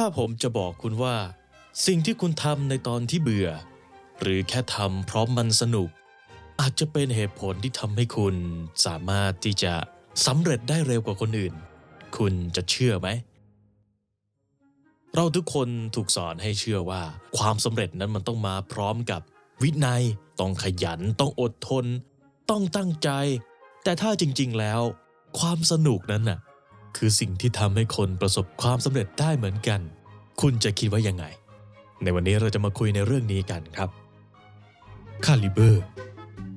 ถ้าผมจะบอกคุณว่า สิ่งที่คุณทำในตอนที่เบื่อ หรือแค่ทำเพราะมันสนุก อาจจะเป็นเหตุผลที่ทำให้คุณสามารถที่จะสำเร็จได้เร็วกว่าคนอื่น คุณจะเชื่อไหม เราทุกคนถูกสอนให้เชื่อว่า ความสำเร็จนั้นมันต้องมาพร้อมกับวินัย ต้องขยัน ต้องอดทน ต้องตั้งใจ แต่ถ้าจริง ๆ แล้ว ความสนุกนั้นน่ะ คือสิ่งที่ทำให้คนประสบความสำเร็จได้เหมือนกัน คุณจะคิดว่ายังไง ในวันนี้เราจะมาคุยในเรื่องนี้กันครับคาลิเบอร์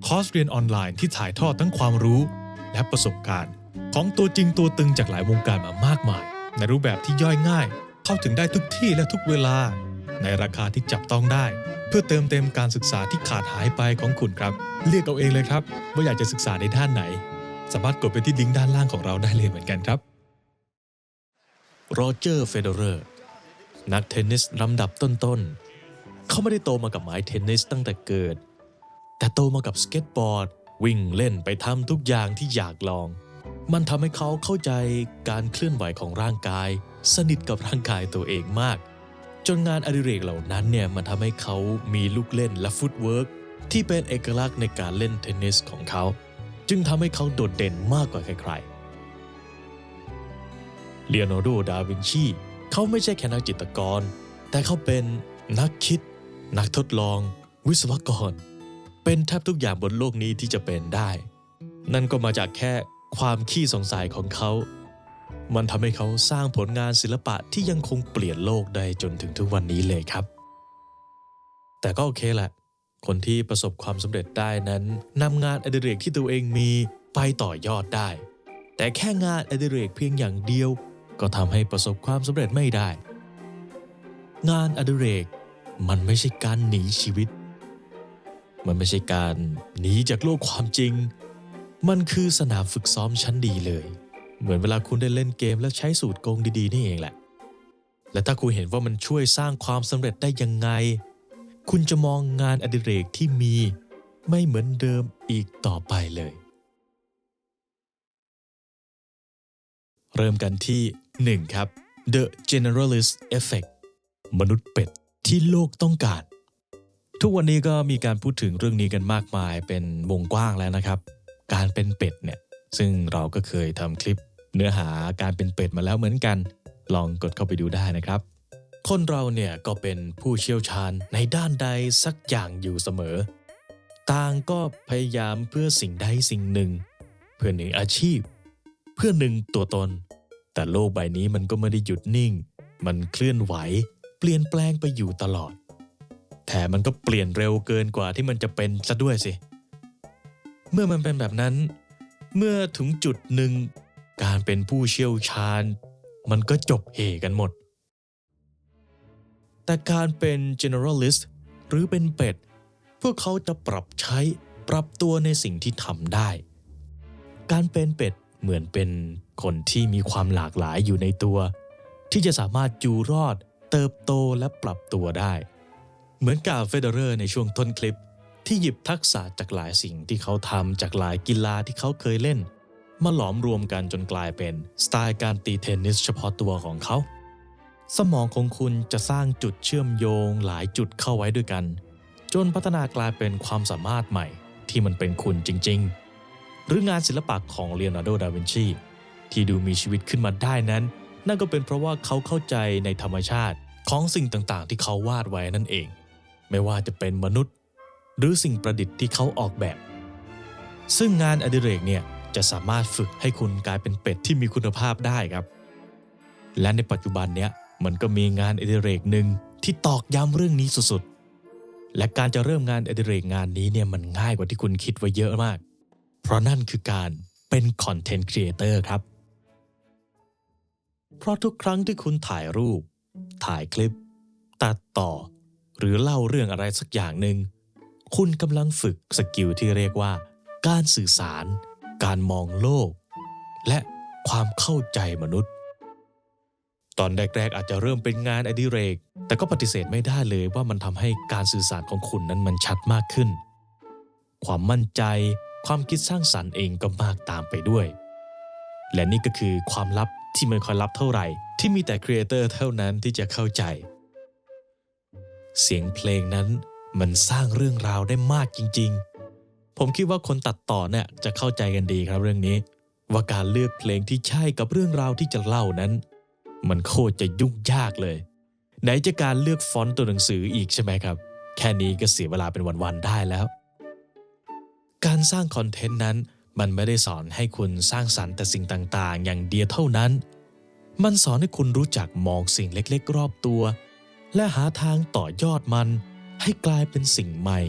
คอร์สเรียนออนไลน์ที่ถ่ายทอดทั้งความรู้ และประสบการณ์ ของตัวจริงตัวตึงจากหลายวงการมามากมาย ในรูปแบบที่ย่อยง่าย เข้าถึงได้ทุกที่และทุกเวลา ในราคาที่จับต้องได้ เพื่อเติมเต็มการศึกษาที่ขาดหายไปของคุณครับ เลือกเอาเองเลยครับ ว่าอยากจะศึกษาในด้านไหน สามารถกดไปที่ลิงก์ด้านล่างของเราได้เลยเหมือนกันครับ โรเจอร์เฟเดอร์นักเทนนิสลำดับต้นๆ เขาไม่ได้โตมากับไม้เทนนิสตั้งแต่เกิด แต่โตมากับสเก็ตบอร์ด วิ่งเล่นไปทำทุกอย่างที่อยากลอง มันทำให้เขาเข้าใจการเคลื่อนไหวของร่างกาย สนิทกับร่างกายตัวเองมาก จนงานอดิเรกเหล่านั้นเนี่ยมันทำให้เขามีลูกเล่นและฟุตเวิร์กที่เป็นเอกลักษณ์ในการเล่นเทนนิสของเขา จึงทำให้เขาโดดเด่นมากกว่าใครๆ เลโอนาร์โด ดาวินชี เขาไม่ใช่แค่นักจิตรกร แต่เขาเป็นนักคิด นักทดลอง วิศวกร เป็นแทบทุกอย่างบนโลกนี้ที่จะเป็นได้ นั่นก็มาจากแค่ความขี้สงสัยของเขา มันทำให้เขาสร้างผลงานศิลปะที่ยังคงเปลี่ยนโลกได้จนถึงทุกวันนี้เลยครับ แต่ก็โอเคแหละ คนที่ประสบความสำเร็จได้นั้นนำงานอดิเรกที่ตัวเองมีไปต่อยอดได้ แต่แค่งานอดิเรกเพียงอย่างเดียว ก็ทำให้ประสบความสำเร็จไม่ได้ งานอดิเรก มันไม่ใช่การหนีชีวิต มันไม่ใช่การหนีจากโลกความจริง มันคือสนามฝึกซ้อมชั้นดีเลย เหมือนเวลาคุณได้เล่นเกมแล้วใช้สูตรโกงดีๆนี่เองแหละ และถ้าคุณเห็นว่ามันช่วยสร้างความสำเร็จได้ยังไง คุณจะมองงานอดิเรกที่มีไม่เหมือนเดิมอีกต่อไปเลย เริ่มกันที่ 1 ครับ The Generalist Effect มนุษย์เป็ดที่โลกต้องการ ทุกวันนี้ก็มีการพูดถึงเรื่องนี้กันมากมายเป็นวงกว้างแล้วนะครับ การเป็นเป็ดเนี่ยซึ่งเราก็เคยทำคลิปเนื้อหาการเป็นเป็ดมาแล้วเหมือนกัน ลองกดเข้าไปดูได้นะครับ คนเราเนี่ยก็เป็นผู้เชี่ยวชาญในด้านใดสักอย่างอยู่เสมอ ต่างก็พยายามเพื่อสิ่งใดสิ่งหนึ่ง เพื่อหนึ่งอาชีพ เพื่อหนึ่งตัวตน แต่โลกใบนี้มันก็ไม่ได้หยุดนิ่ง มันเคลื่อนไหว เปลี่ยนแปลงไปอยู่ตลอด แถมมันก็เปลี่ยนเร็วเกินกว่าที่มันจะเป็นซะด้วยสิ เมื่อมันเป็นแบบนั้น เมื่อถึงจุดหนึ่ง การเป็นผู้เชี่ยวชาญ มันก็จบเหกันหมด แต่การเป็น generalist หรือเป็นเป็ด พวกเขาจะปรับใช้ปรับตัวในสิ่งที่ทำได้ การเป็นเป็ด เหมือนเป็นคนที่มีความหลากหลายอยู่ในตัว ที่จะสามารถอยู่รอด เติบโตและปรับตัวได้ เหมือนกับเฟเดอเรอร์ในช่วงต้นคลิป ที่หยิบทักษะจากหลายสิ่งที่เขาทำจากหลายกีฬาที่เขาเคยเล่น มาหลอมรวมกันจนกลายเป็นสไตล์การตีเทนนิสเฉพาะตัวของเขา สมองของคุณจะสร้างจุดเชื่อมโยงหลายจุดเข้าไว้ด้วยกัน จนพัฒนากลายเป็นความสามารถใหม่ที่มันเป็นคุณจริง ๆ หรืองานศิลปะของเลโอนาร์โด ดาวินชี ที่ดูมีชีวิตขึ้นมาได้นั้น นั่นก็เป็นเพราะว่าเขาเข้าใจในธรรมชาติของสิ่งต่างๆ ที่เขาวาดไว้นั่นเอง ไม่ว่าจะเป็นมนุษย์ หรือสิ่งประดิษฐ์ที่เขาออกแบบ ซึ่งงานอดิเรกเนี่ยจะสามารถฝึกให้คุณกลายเป็นเป็ดที่มีคุณภาพได้ครับ และในปัจจุบันเนี้ยมันก็มีงานอดิเรกหนึ่งที่ตอกย้ำเรื่องนี้สุดๆ และการจะเริ่มงานอดิเรกงานนี้เนี่ยมันง่ายกว่าที่คุณคิดไว้เยอะมาก ราะนั่นคือการเป็นคอนเทนต์ครีเอเตอร์ครับ เพราะทุกครั้งที่คุณถ่ายรูป ถ่ายคลิป ตัดต่อ หรือเล่าเรื่องอะไรสักอย่างหนึ่ง คุณกำลังฝึกสกิลที่เรียกว่า การสื่อสาร การมองโลก และความเข้าใจมนุษย์ ตอนแรกๆอาจจะเริ่มเป็นงานอดิเรก แต่ก็ปฏิเสธไม่ได้เลยว่ามันทำให้การสื่อสารของคุณนั้นมันชัดมากขึ้น ความมั่นใจ ความคิดสร้างสรรค์เองก็มากตามไปด้วย และนี่ก็คือความลับที่ไม่ค่อยลับเท่าไหร่ ที่มีแต่ครีเอเตอร์เท่านั้นที่จะเข้าใจ เสียงเพลงนั้นมันสร้างเรื่องราวได้มากจริง ๆ ผมคิดว่าคนตัดต่อเนี่ยจะเข้าใจกันดีครับเรื่องนี้ ว่าการเลือกเพลงที่ใช่กับเรื่องราวที่จะเล่านั้น มันโคตรจะยุ่งยากเลย ไหนจะการเลือกฟอนต์ตัวหนังสืออีกใช่ไหมครับ แค่นี้ก็เสียเวลาเป็นวันๆได้แล้ว การสร้างคอนเทนต์นั้น มันไม่ได้สอนให้คุณสร้างสรรค์แต่สิ่งต่างๆ อย่างเดียวเท่านั้น มันสอนให้คุณรู้จักมองสิ่งเล็กๆ รอบตัว และหาทางต่อยอดมัน ให้กลายเป็นสิ่งใหม่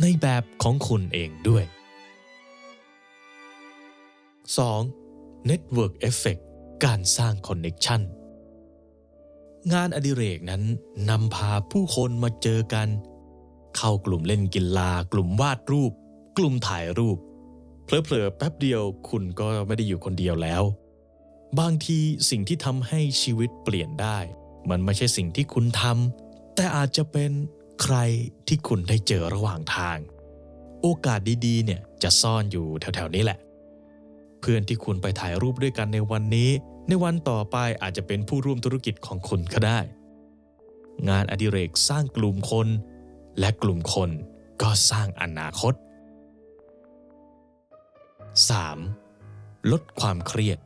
ในแบบของคุณเองด้วย 2. Network Effect การสร้างคอนเน t ชันงานอดิเรกนั้นนำพาผู้คนมาเจอกัน เข้ากลุ่มเล่นกีฬากลุ่มวาดรูป กลุ่มถ่ายรูปเผลอๆแป๊บเดียวคุณก็ไม่ได้อยู่คนเดียวแล้ว บางทีสิ่งที่ทำให้ชีวิตเปลี่ยนได้ มันไม่ใช่สิ่งที่คุณทำแต่อาจจะเป็นใครที่คุณได้เจอระหว่างทาง โอกาสดีๆ เนี่ยจะซ่อนอยู่แถวๆนี้แหละ เพื่อนที่คุณไปถ่ายรูปด้วยกันในวันนี้ ในวันต่อไปอาจจะเป็นผู้ร่วมธุรกิจของคุณก็ได้ งานอดิเรกสร้างกลุ่มคน และกลุ่มคนก็สร้างอนาคต 3. ลดความเครียด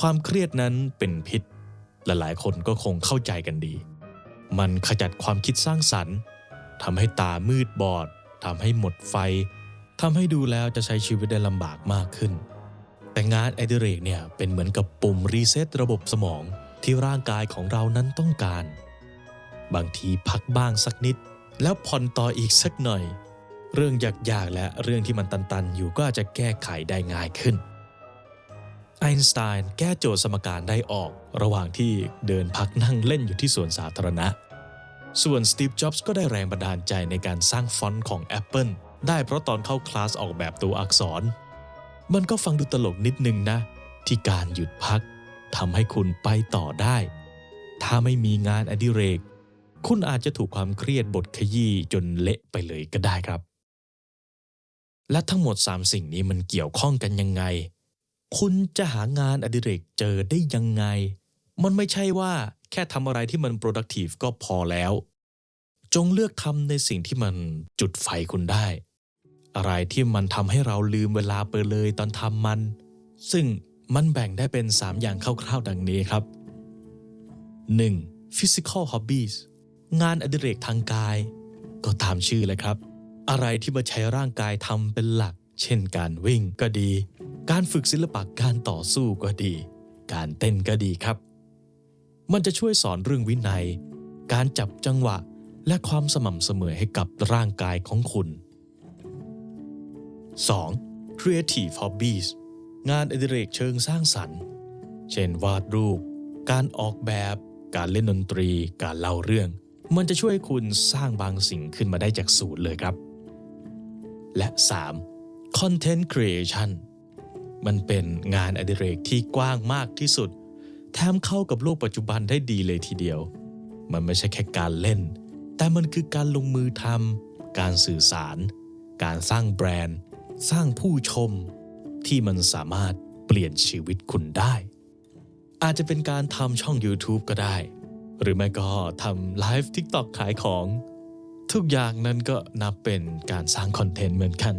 ความเครียดนั้นเป็นพิษ หลายๆ คนก็คงเข้าใจกันดี มันขจัดความคิดสร้างสรรค์ทำให้ตามืดบอดทำให้หมดไฟทำให้ดูแล้วจะใช้ชีวิตได้ลำบากมากขึ้น แต่งานไอดิเรกเนี่ยเป็นเหมือนกับปุ่มรีเซ็ตระบบสมองที่ร่างกายของเรานั้นต้องการ บางทีพักบ้างสักนิด แล้วผ่อนต่ออีกสักหน่อย เรื่องยากๆ และเรื่องที่มันตันๆ อยู่ก็อาจจะแก้ไขได้ง่ายขึ้นไอน์สไตน์แก้โจทย์สมการได้ออกระหว่างที่เดินพักนั่งเล่นอยู่ที่สวนสาธารณะ ส่วนสตีฟจ็อบส์ก็ได้แรงบันดาลใจในการสร้างฟอนต์ของ Apple ได้เพราะตอนเข้าคลาสออกแบบตัวอักษร มันก็ฟังดูตลกนิดนึงนะ ที่การหยุดพักทำให้คุณไปต่อได้ ถ้าไม่มีงานอดิเรก คุณอาจจะถูกความเครียดบดขยี้จนเละไปเลยก็ได้ครับ และทั้งหมด 3 สิ่งนี้มันเกี่ยวข้องกันยังไง คุณจะหางานอดิเรกเจอได้ยังไง มันไม่ใช่ว่าแค่ทำอะไรที่มัน productive ก็พอแล้ว จงเลือกทำในสิ่งที่มันจุดไฟคุณได้ อะไรที่มันทำให้เราลืมเวลาไปเลยตอนทำมัน ซึ่งมันแบ่งได้เป็น 3 อย่างคร่าวๆ ดังนี้ครับ 1. Physical Hobbies งานอดิเรกทางกาย ก็ตามชื่อเลยครับ อะไรที่มาใช้ร่างกายทำเป็นหลัก เช่นการวิ่งก็ดี การฝึกศิลปะการต่อสู้ก็ดี การเต้นก็ดีครับ มันจะช่วยสอนเรื่องวินัย การจับจังหวะและความสม่ำเสมอให้กับร่างกายของคุณ 2. Creative Hobbies งานอดิเรกเชิงสร้างสรรค์ เช่นวาดรูป การออกแบบ การเล่นดนตรี การเล่าเรื่อง มันจะช่วยคุณสร้างบางสิ่งขึ้นมาได้จากศูนย์เลยครับ และ 3. Content Creation มันเป็นงานอดิเรกที่กว้างมากที่สุด แถมเข้ากับโลกปัจจุบันได้ดีเลยทีเดียว มันไม่ใช่แค่การเล่น แต่มันคือการลงมือทำการสื่อสาร การสร้างแบรนด์ สร้างผู้ชม ที่มันสามารถเปลี่ยนชีวิตคุณได้ อาจจะเป็นการทำช่อง YouTube ก็ได้ หรือไม่ก็ทำไลฟ์ TikTok ขายของ ทุกอย่างนั้นก็นับเป็นการสร้างคอนเทนต์เหมือนกัน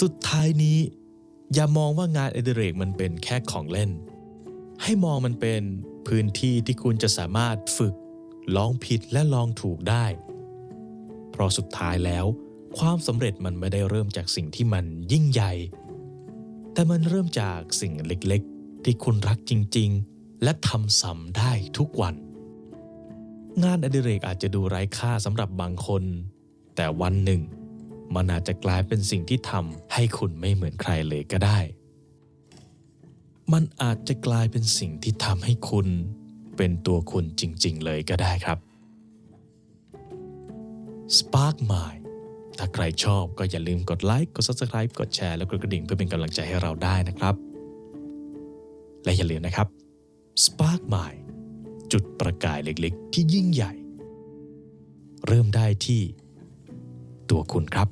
สุดท้ายนี้ อย่ามองว่างานอดิเรกมันเป็นแค่ของเล่น ให้มองมันเป็นพื้นที่ที่คุณจะสามารถฝึกลองผิดและลองถูกได้ เพราะสุดท้ายแล้ว ความสำเร็จมันไม่ได้เริ่มจากสิ่งที่มันยิ่งใหญ่ แต่มันเริ่มจากสิ่งเล็กๆ ที่คุณรักจริง ๆ และทำซ้ำได้ทุกวัน งานอดิเรกอาจจะดูไร้ค่าสำหรับบางคน แต่วันหนึ่ง มันอาจจะกลายเป็นสิ่งที่ทำให้คุณไม่เหมือนใครเลยก็ได้ มันอาจจะกลายเป็นสิ่งที่ทำให้คุณ เป็นตัวคุณจริง ๆ เลยก็ได้ครับ Spark Mind ถ้าใครชอบก็อย่าลืมกดไลค์กด Subscribe กดแชร์แล้วกดกระดิ่งเพื่อเป็นกำลังใจให้เราได้นะครับ และอย่าลืมนะครับ Spark Mind จุดประกายเล็กๆ ที่ยิ่งใหญ่ เริ่มได้ที่ตัวคุณครับ